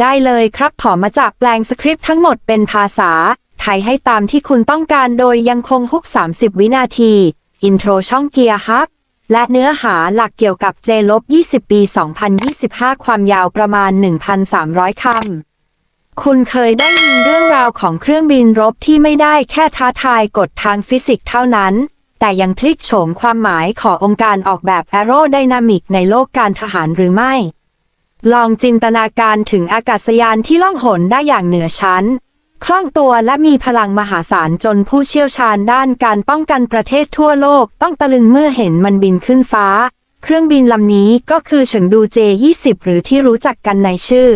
ได้เลยครับขอมาจากแปลงสคริปต์ทั้งหมดเป็นภาษา ไทยให้ตามที่คุณต้องการโดยยังคงฮุก 30 วินาที อินโทรช่องเกียร์ฮับ และเนื้อหาหลักเกี่ยวกับ J-20 ปี 2025 ความยาวประมาณ 1,300 คำ คุณเคยได้ยินเรื่องราวของเครื่องบินรบที่ไม่ได้แค่ท้าทายกฎทางฟิสิกส์เท่านั้น แต่ยังพลิกโฉมความหมายขององค์การออกแบบแอโรไดนามิกในโลกการทหารหรือไม่ ลองจินตนาการถึงอากาศยานที่ล่องหนได้อย่างเหนือชั้น คล่องตัวและมีพลังมหาศาลจนผู้เชี่ยวชาญด้านการป้องกันประเทศทั่วโลกต้องตะลึงเมื่อเห็นมันบินขึ้นฟ้า เครื่องบินลำนี้ก็คือเฉิงดู J20 หรือที่รู้จักกันในชื่อ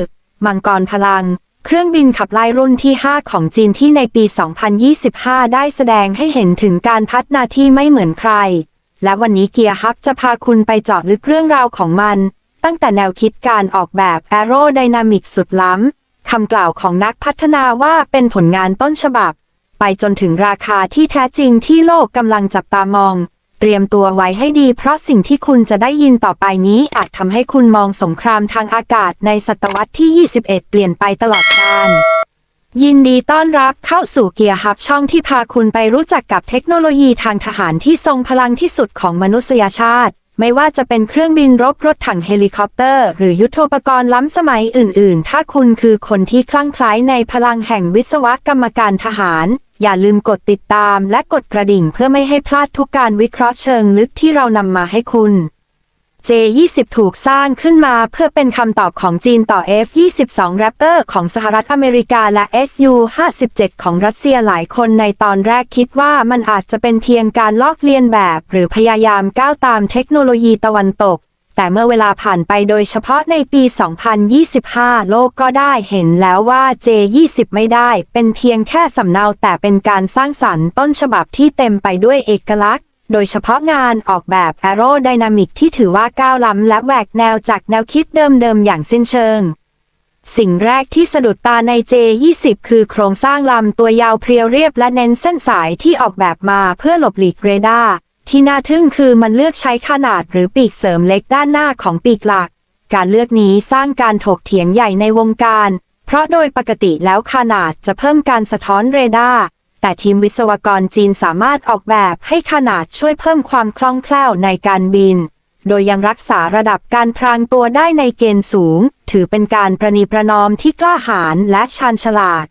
มังกรพลัง เครื่องบินขับไล่รุ่นที่ 5 ของจีนที่ในปี 2025 ได้แสดงให้เห็นถึงการพัฒนาที่ไม่เหมือนใคร และวันนี้เกียร์ฮับจะพาคุณไปเจาะลึกเรื่องราวของมัน ตั้งแต่แนวคิดการออกแบบแอโรไดนามิกสุดล้ำ คำกล่าวของนักพัฒนาว่าเป็นผลงานต้นฉบับ ไปจนถึงราคาที่แท้จริงที่โลกกำลังจับตามอง ตรียมตัวไว้ให้ดีเพราะสิ่งที่คุณจะได้ยินต่อไปนี้อาจทำให้คุณมองสงครามทางอากาศในศตวรรษที่ 21 เปลี่ยนไปตลอดกาลยินดีต้อนรับเข้าสู่เกียร์ฮับช่องที่พาคุณไปรู้จักกับเทคโนโลยีทางทหารที่ทรงพลังที่สุดของมนุษยชาติ ไม่ว่าจะเป็นเครื่องบินรบรถถังเฮลิคอปเตอร์ หรือยุทโธปกรณ์ล้ำสมัยอื่น ๆ ถ้าคุณคือคนที่คลั่งไคล้ในพลังแห่งวิศวกรรมการทหาร อย่าลืมกดติดตามและกดกระดิ่งเพื่อไม่ให้พลาดทุกการวิเคราะห์เชิงลึกที่เรานำมาให้คุณ J20 ถูกสร้างขึ้นมาเพื่อเป็นคำตอบของจีนต่อ F22 Raptor ของสหรัฐอเมริกาและ Su-57 ของรัสเซียหลายคนในตอนแรกคิดว่ามันอาจจะเป็นเพียงการลอกเลียนแบบ หรือพยายามก้าวตามเทคโนโลยีตะวันตก แต่เมื่อเวลาผ่านไปโดยเฉพาะในปี 2025 โลกก็ได้เห็นแล้วว่า J20 ไม่ได้ เป็นเพียงแค่สำเนาแต่เป็นการสร้างสรรค์ต้นฉบับที่เต็มไปด้วยเอกลักษณ์ โดยเฉพาะงานออกแบบแอโรไดนามิกที่ถือว่าก้าวล้ำและแหวกแนวจากแนวคิดเดิมๆอย่างสิ้นเชิงสิ่งแรกที่สะดุดตาใน J20 คือโครงสร้างลำตัวยาวเพรียวเรียบและเน้นเส้นสายที่ออกแบบมาเพื่อหลบหลีกเรดาร์ ที่น่าทึ่งคือมันเลือกใช้ขนาดหรือปีกเสริมเล็กด้านหน้าของปีกหลัก การเลือกนี้สร้างการถกเถียงใหญ่ในวงการ เพราะโดยปกติแล้วขนาดจะเพิ่มการสะท้อนเรดาร์ แต่ทีมวิศวกรจีนสามารถออกแบบให้ขนาดช่วยเพิ่มความคล่องแคล่วในการบิน โดยยังรักษาระดับการพรางตัวได้ในเกณฑ์สูง ถือเป็นการประนีประนอมที่กล้าหาญและชาญฉลาด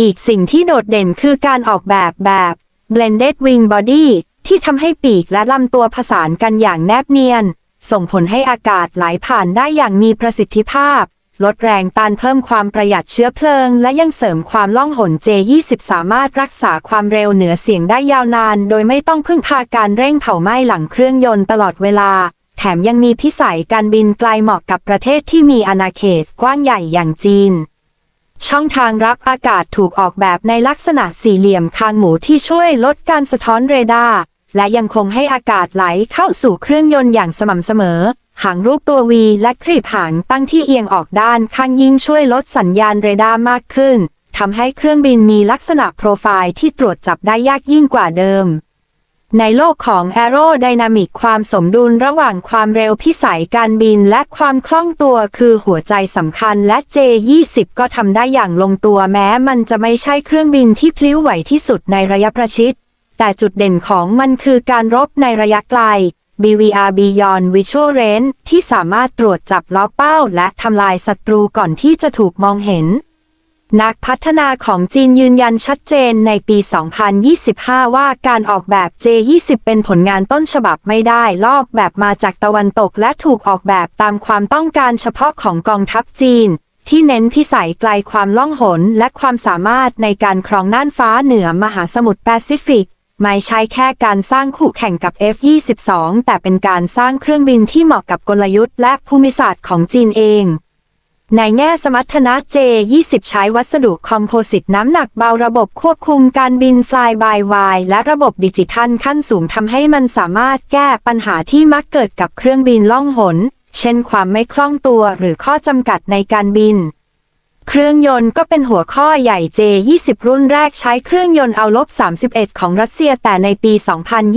อีกสิ่งที่โดดเด่นคือการออกแบบแบบ blended wing body ที่ทำให้ปีกและลำตัวผสานกันอย่างแนบเนียน ส่งผลให้อากาศไหลผ่านได้อย่างมีประสิทธิภาพ ลดแรงต้านเพิ่มความประหยัดเชื้อเพลิง และยังเสริมความล่องหน J20 สามารถรักษาความเร็วเหนือเสียงได้ยาวนาน โดยไม่ต้องพึ่งพาการเร่งเผาไหม้หลังเครื่องยนต์ตลอดเวลา แถมยังมีพิสัยการบินไกลเหมาะกับประเทศที่มีอาณาเขตกว้างใหญ่อย่างจีนช่องทางรับอากาศถูกออกแบบในลักษณะสี่เหลี่ยมคางหมูที่ช่วยลดการสะท้อนเรดาร์ และยังคงให้อากาศไหลเข้าสู่เครื่องยนต์อย่างสม่ำเสมอ หางรูปตัววีและครีบหางตั้งที่เอียงออกด้านข้างยิ่งช่วยลดสัญญาณเรดาร์มากขึ้นทำให้เครื่องบินมีลักษณะโปรไฟล์ที่ตรวจจับได้ยากยิ่งกว่าเดิม ในโลกของแอโรไดนามิกความสมดุลระหว่างความเร็วพิสัยการบินและความคล่องตัวคือหัวใจสำคัญและ J20 ก็ทำได้อย่างลงตัวแม้มันจะไม่ใช่เครื่องบินที่พลิ้วไหวที่สุดในระยะประชิด แต่จุดเด่นของมันคือการรบในระยะไกล BVR Beyond Visual Range ที่สามารถตรวจจับล็อกเป้า และทำลายศัตรูก่อนที่จะถูกมองเห็น นักพัฒนาของจีนยืนยันชัดเจนในปี 2025 ว่าการออกแบบ J20 เป็นผลงานต้นฉบับไม่ได้ ลอกแบบมาจากตะวันตกและถูกออกแบบตามความต้องการเฉพาะของกองทัพจีน ที่เน้นพิสัยไกลความล่องหนและความสามารถในการครองน่านฟ้าเหนือมหาสมุทรแปซิฟิก ไม่ใช่แค่การสร้างคู่แข่งกับ F22 แต่เป็นการสร้างเครื่องบินที่เหมาะกับกลยุทธ์และภูมิศาสตร์ของจีนเอง ในแง่สมรรถนะ J20 ใช้วัสดุคอมโพสิตน้ำหนักเบาระบบควบคุมการบิน Fly by Wire และระบบดิจิทัลขั้นสูงทำให้มันสามารถแก้ปัญหาที่มักเกิดกับเครื่องบินล่องหน เช่นความไม่คล่องตัวหรือข้อจำกัดในการบิน เครื่องยนต์ก็เป็นหัวข้อใหญ่ J20 รุ่นแรกใช้เครื่องยนต์เอาลบ31 ของรัสเซียแต่ในปี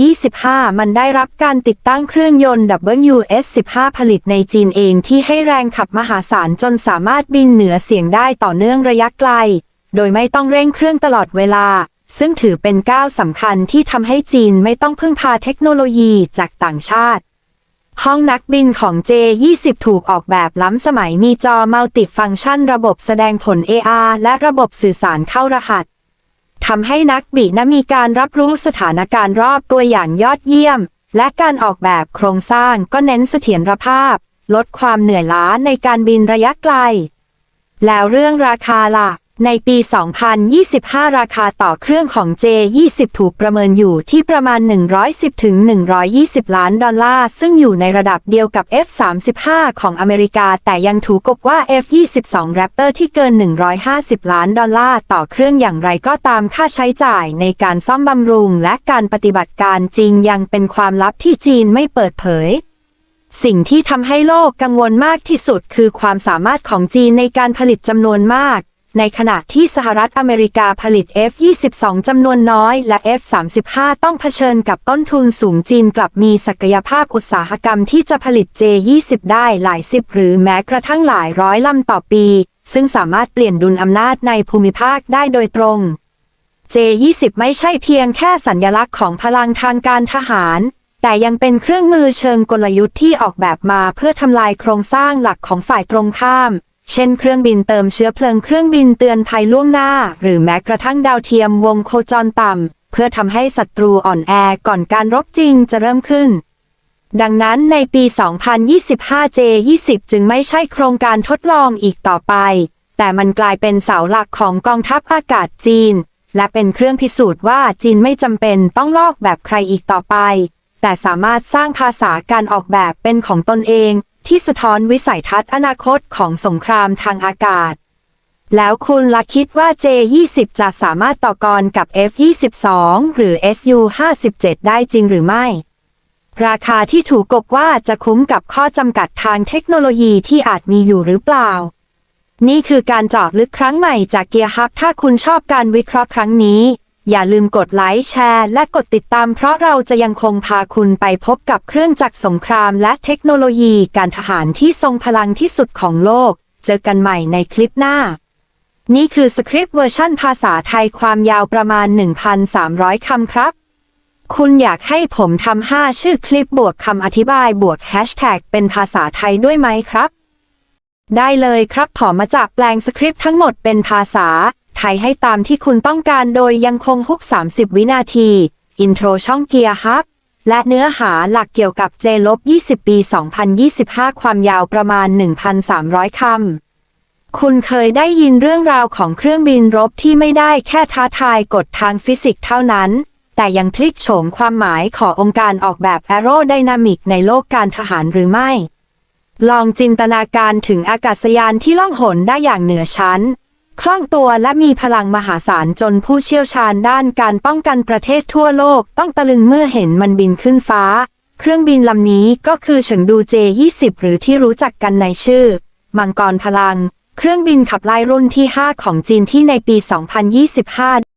2025 มันได้รับการติดตั้งเครื่องยนต์ WS15 ผลิตในจีนเองที่ให้แรงขับมหาศาลจนสามารถบินเหนือเสียงได้ต่อเนื่องระยะไกล โดยไม่ต้องเร่งเครื่องตลอดเวลา ซึ่งถือเป็นก้าวสำคัญที่ทำให้จีนไม่ต้องพึ่งพาเทคโนโลยีจากต่างชาติ ห้องนักบินของ J20 ถูกออกแบบล้ำสมัยมีจอมัลติฟังก์ชันระบบแสดงผล AR และระบบสื่อสารเข้ารหัสทำให้นักบินมีการรับรู้สถานการณ์รอบตัวอย่างยอดเยี่ยม และการออกแบบโครงสร้างก็เน้นเสถียรภาพ ลดความเหนื่อยล้าในการบินระยะไกล แล้วเรื่องราคาล่ะ ในปี 2025 ราคาต่อเครื่องของ J20 ถูกประเมินอยู่ที่ประมาณ 110ถึง120 ล้านดอลลาร์ ซึ่งอยู่ในระดับเดียวกับ F35 ของอเมริกา แต่ยังถูกกบว่า F22 Raptor ที่เกิน 150 ล้านดอลลาร์ ต่อเครื่องอย่างไรก็ตามค่าใช้จ่ายในการซ่อมบำรุง และการปฏิบัติการจริงยังเป็นความลับที่จีนไม่เปิดเผยสิ่งที่ทำให้โลกกังวลมากที่สุดคือความสามารถของจีนในการผลิตจำนวนมาก ในขณะที่สหรัฐอเมริกาผลิต F22 จำนวนน้อย และ F35 ต้องเผชิญกับต้นทุนสูงจีนกลับมีศักยภาพอุตสาหกรรมที่จะผลิต J20 ได้หลายสิบหรือแม้กระทั่งหลายร้อยลำต่อปี ซึ่งสามารถเปลี่ยนดุลอำนาจในภูมิภาคได้โดยตรง J20 ไม่ใช่เพียงแค่สัญญลักษณ์ของพลังทางการทหาร แต่ยังเป็นเครื่องมือเชิงกลยุทธ์ที่ออกแบบมาเพื่อทำลายโครงสร้างหลักของฝ่ายตรงข้าม เช่นเครื่องบินเติมเชื้อเพลิงเครื่องบินเตือนภัยล่วงหน้า หรือแม้กระทั่งดาวเทียมวงโคจรต่ำ เพื่อทำให้ศัตรูอ่อนแอก่อนการรบจริงจะเริ่มขึ้น ดังนั้นในปี 2025 J20 จึงไม่ใช่โครงการทดลองอีกต่อไป แต่มันกลายเป็นเสาหลักของกองทัพอากาศจีน และเป็นเครื่องพิสูจน์ว่าจีนไม่จำเป็นต้องลอกแบบใครอีกต่อไป แต่สามารถสร้างภาษาการออกแบบเป็นของตนเอง ที่สะท้อนวิสัยทัศน์อนาคตของสงครามทางอากาศ แล้วคุณล่ะคิดว่า J20 จะสามารถต่อกรกับ F22 หรือ SU57 ได้จริงหรือไม่ ราคาที่ถูกกบว่าจะคุ้มกับข้อจำกัดทางเทคโนโลยีที่อาจมีอยู่หรือเปล่า นี่คือการเจาะลึกครั้งใหม่จากเกียร์ฮับ ถ้าคุณชอบการวิเคราะห์ครั้งนี้ อย่าลืมกดไลค์แชร์และกดติดตามเพราะเราจะยังคงพาคุณไปพบกับเครื่องจักรสงครามและเทคโนโลยีการทหารที่ทรงพลังที่สุดของโลก เจอกันใหม่ในคลิปหน้า นี่คือสคริปต์เวอร์ชั่นภาษาไทยความยาวประมาณ 1,300 คำครับ คุณอยากให้ผมทำ5ชื่อคลิปบวกคำอธิบายบวกแฮชแท็กเป็นภาษาไทยด้วยไหมครับ ได้เลยครับผมมาจากแปลงสคริปต์ทั้งหมดเป็นภาษา ไทยให้ตามที่คุณต้องการโดยยังคงฮุก 30 วินาที อินโทรช่องเกียร์ฮับ และเนื้อหาหลักเกี่ยวกับ J-20 ปี 2025 ความยาวประมาณ 1,300 คำ คุณเคยได้ยินเรื่องราวของเครื่องบินรบที่ไม่ได้แค่ท้าทายกฎทางฟิสิกส์เท่านั้น แต่ยังพลิกโฉมความหมายขององค์การออกแบบแอโรไดนามิกในโลกการทหารหรือไม่ลองจินตนาการถึงอากาศยานที่ล่องหนได้อย่างเหนือชั้น คล่องตัวและมีพลังมหาศาลจนผู้เชี่ยวชาญด้านการป้องกันประเทศทั่วโลกต้องตะลึงเมื่อเห็นมันบินขึ้นฟ้า เครื่องบินลำนี้ก็คือเฉิงดู J20 หรือที่รู้จักกันในชื่อ มังกรพลัง เครื่องบินขับไล่รุ่นที่ 5 ของจีนที่ในปี 2025